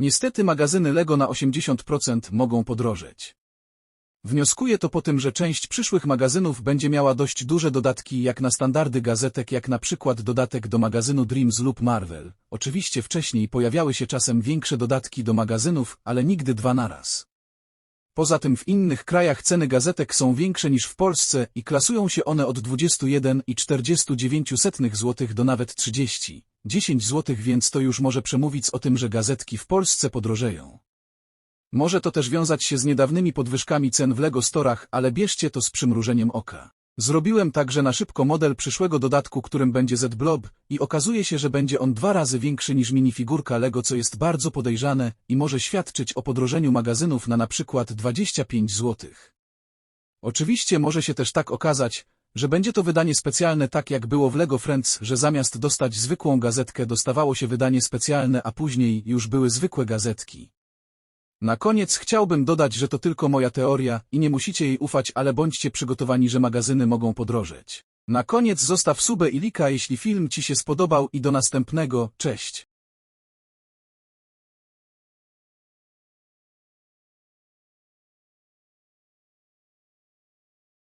Niestety magazyny Lego na 80% mogą podrożeć. Wnioskuję to po tym, że część przyszłych magazynów będzie miała dość duże dodatki jak na standardy gazetek, jak na przykład dodatek do magazynu Dreams lub Marvel. Oczywiście wcześniej pojawiały się czasem większe dodatki do magazynów, ale nigdy dwa naraz. Poza tym w innych krajach ceny gazetek są większe niż w Polsce i klasują się one od 21,49 zł do nawet 30, 10 zł, więc to już może przemówić o tym, że gazetki w Polsce podrożeją. Może to też wiązać się z niedawnymi podwyżkami cen w Lego Storach, ale bierzcie to z przymrużeniem oka. Zrobiłem także na szybko model przyszłego dodatku, którym będzie Z-Blob i okazuje się, że będzie on dwa razy większy niż minifigurka Lego, co jest bardzo podejrzane i może świadczyć o podrożeniu magazynów na przykład 25 zł. Oczywiście może się też tak okazać, że będzie to wydanie specjalne tak jak było w Lego Friends, że zamiast dostać zwykłą gazetkę dostawało się wydanie specjalne, a później już były zwykłe gazetki. Na koniec chciałbym dodać, że to tylko moja teoria i nie musicie jej ufać, ale bądźcie przygotowani, że magazyny mogą podrożeć. Na koniec zostaw subę i lika, jeśli film Ci się spodobał i do następnego, cześć.